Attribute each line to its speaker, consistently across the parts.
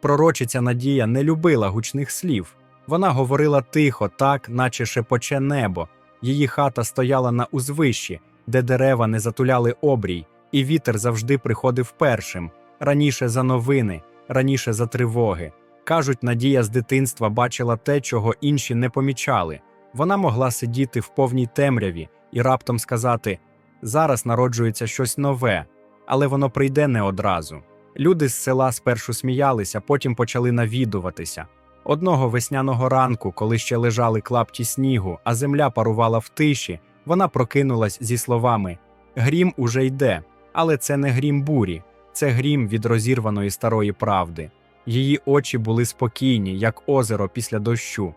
Speaker 1: Пророчиця Надія не любила гучних слів. Вона говорила тихо, так, наче шепоче небо. Її хата стояла на узвищі, де дерева не затуляли обрій, і вітер завжди приходив першим, раніше за новини, раніше за тривоги. Кажуть, Надія з дитинства бачила те, чого інші не помічали. Вона могла сидіти в повній темряві і раптом сказати: зараз народжується щось нове, але воно прийде не одразу. Люди з села спершу сміялися, потім почали навідуватися. Одного весняного ранку, коли ще лежали клапті снігу, а земля парувала в тиші, вона прокинулась зі словами: Грім уже йде, але це не грім бурі, це грім від розірваної старої правди. Її очі були спокійні, як озеро після дощу.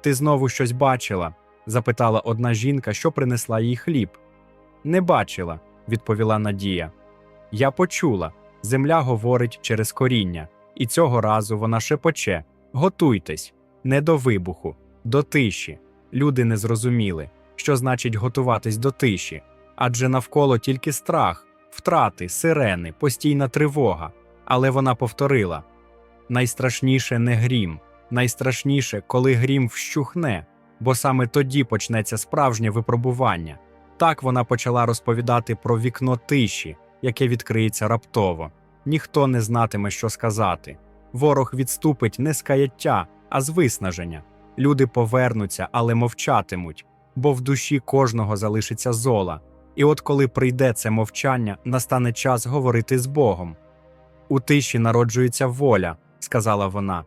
Speaker 1: Ти знову щось бачила? запитала одна жінка, що принесла їй хліб. Не бачила, відповіла Надія. Я почула. Земля говорить через коріння, і цього разу вона шепоче: Готуйтесь, не до вибуху, до тиші. Люди не зрозуміли, що значить готуватись до тиші, адже навколо тільки страх, втрати, сирени, постійна тривога. Але вона повторила: найстрашніше не грім, найстрашніше, коли грім вщухне, бо саме тоді почнеться справжнє випробування. Так вона почала розповідати про вікно тиші, яке відкриється раптово. Ніхто не знатиме, що сказати. Ворог відступить не з каяття, а з виснаження. Люди повернуться, але мовчатимуть, бо в душі кожного залишиться зола. І от коли прийде це мовчання, настане час говорити з Богом. У тиші народжується воля, сказала вона,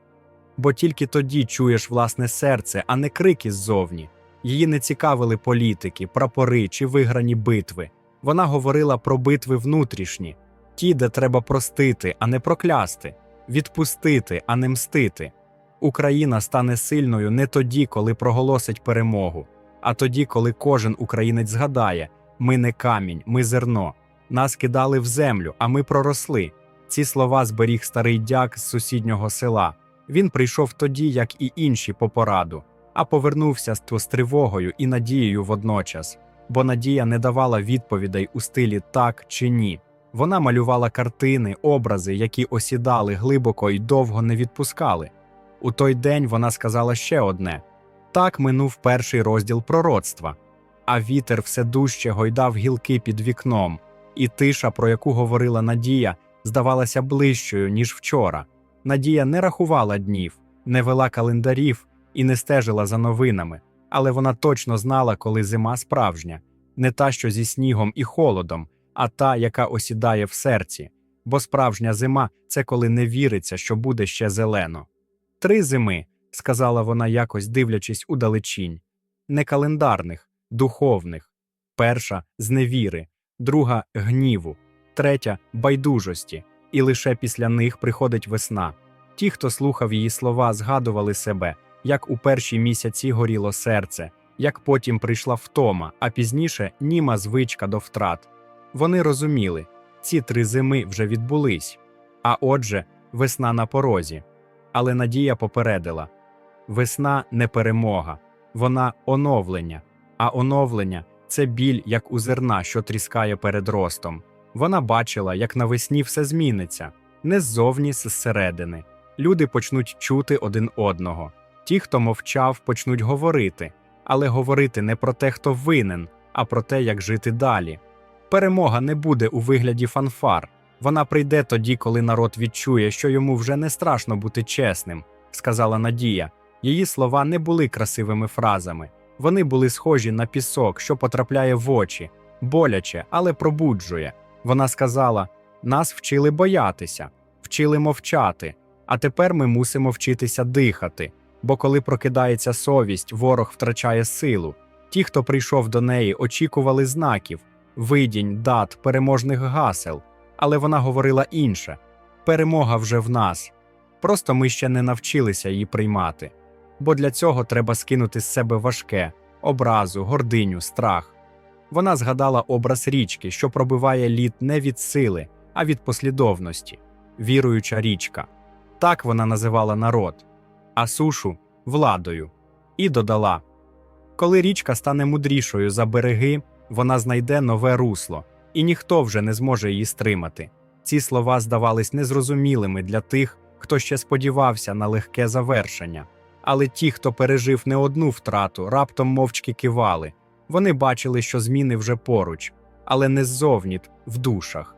Speaker 1: бо тільки тоді чуєш власне серце, а не крики ззовні. Її не цікавили політики, прапори чи виграні битви. Вона говорила про битви внутрішні, ті, де треба простити, а не проклясти, відпустити, а не мстити. Україна стане сильною не тоді, коли проголосить перемогу, а тоді, коли кожен українець згадає: ми не камінь, ми зерно. Нас кидали в землю, а ми проросли. Ці слова зберіг старий дяк з сусіднього села. Він прийшов тоді, як і інші по пораду, а повернувся з тривогою і надією водночас, бо надія не давала відповідей у стилі так чи ні. Вона малювала картини, образи, які осідали глибоко і довго не відпускали. У той день вона сказала ще одне: так минув перший розділ пророцтва, а вітер все дужче гойдав гілки під вікном, і тиша, про яку говорила Надія, здавалася ближчою, ніж вчора. Надія не рахувала днів, не вела календарів і не стежила за новинами, але вона точно знала, коли зима справжня, не та, що зі снігом і холодом, а та, яка осідає в серці. Бо справжня зима це коли не віриться, що буде ще зелено. Три зими, сказала вона якось дивлячись удалечінь, не календарних, духовних. Перша з невіри, друга гніву, третя байдужості, і лише після них приходить весна. Ті, хто слухав її слова, згадували себе, як у перші місяці горіло серце, як потім прийшла втома, а пізніше німа звичка до втрат. Вони розуміли, ці три зими вже відбулись, а отже, весна на порозі. Але Надія попередила: весна не перемога, вона оновлення, а оновлення це біль, як у зерна, що тріскає перед ростом. Вона бачила, як навесні все зміниться, не ззовні зсередини. Люди почнуть чути один одного. Ті, хто мовчав, почнуть говорити, але говорити не про те, хто винен, а про те, як жити далі. Перемога не буде у вигляді фанфар. Вона прийде тоді, коли народ відчує, що йому вже не страшно бути чесним, сказала Надія. Її слова не були красивими фразами. Вони були схожі на пісок, що потрапляє в очі, боляче, але пробуджує. Вона сказала: нас вчили боятися, вчили мовчати, а тепер ми мусимо вчитися дихати. Бо коли прокидається совість, ворог втрачає силу. Ті, хто прийшов до неї, очікували знаків, видінь, дат, переможних гасел. Але вона говорила інше перемога вже в нас. Просто ми ще не навчилися її приймати. Бо для цього треба скинути з себе важке, образу, гординю, страх. Вона згадала образ річки, що пробиває лід не від сили, а від послідовності, віруюча річка. Так вона називала народ, а сушу владою. І додала: коли річка стане мудрішою за береги, вона знайде нове русло, і ніхто вже не зможе її стримати. Ці слова здавались незрозумілими для тих, хто ще сподівався на легке завершення. Але ті, хто пережив не одну втрату, раптом мовчки кивали. Вони бачили, що зміни вже поруч, але не ззовні, в душах.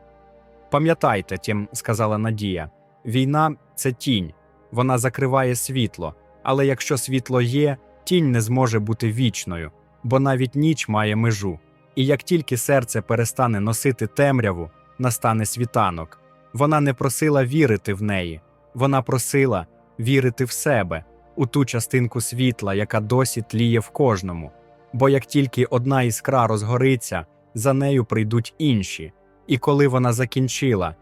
Speaker 1: Пам'ятайте, тім, сказала Надія, війна це тінь, вона закриває світло, але якщо світло є, тінь не зможе бути вічною, бо навіть ніч має межу. І як тільки серце перестане носити темряву, настане світанок. Вона не просила вірити в неї, вона просила вірити в себе, у ту частинку світла, яка досі тліє в кожному. Бо як тільки одна іскра розгориться, за нею прийдуть інші. І коли вона закінчила,